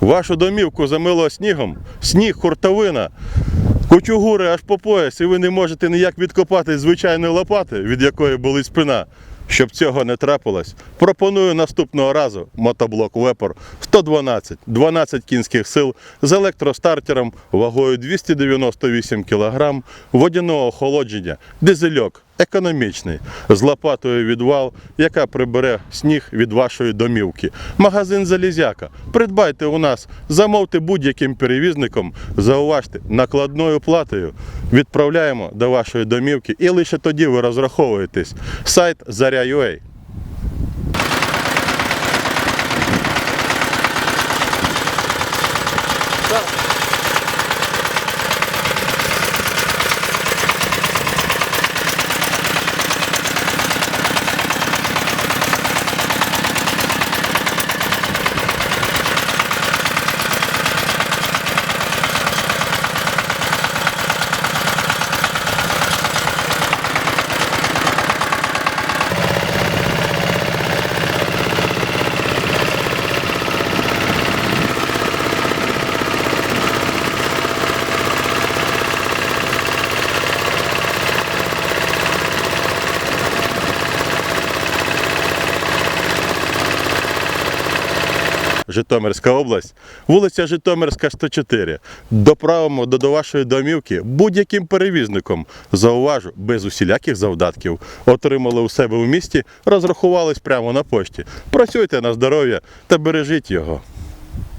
Вашу домівку замило снігом, сніг, хуртовина, кучугури аж по пояс, і ви не можете ніяк відкопати звичайної лопати, від якої болить спина. Щоб цього не трапилось, пропоную наступного разу мотоблок Вепор 112, 12 кінських сил з електростартером вагою 298 кг, водяного охолодження, дизельок, економічний, з лопатою відвал, яка прибере сніг від вашої домівки. Магазин Залізяка. Придбайте у нас, замовте будь-яким перевізником, зауважте, накладною платою відправляємо до вашої домівки і лише тоді ви розраховуєтесь. Сайт Заря.ua. Житомирська область, вулиця Житомирська, 104. Доправимо до, вашої домівки будь-яким перевізником. Зауважу, без усіляких завдатків. Отримали у себе в місті, розрахувались прямо на пошті. Працюйте на здоров'я та бережіть його.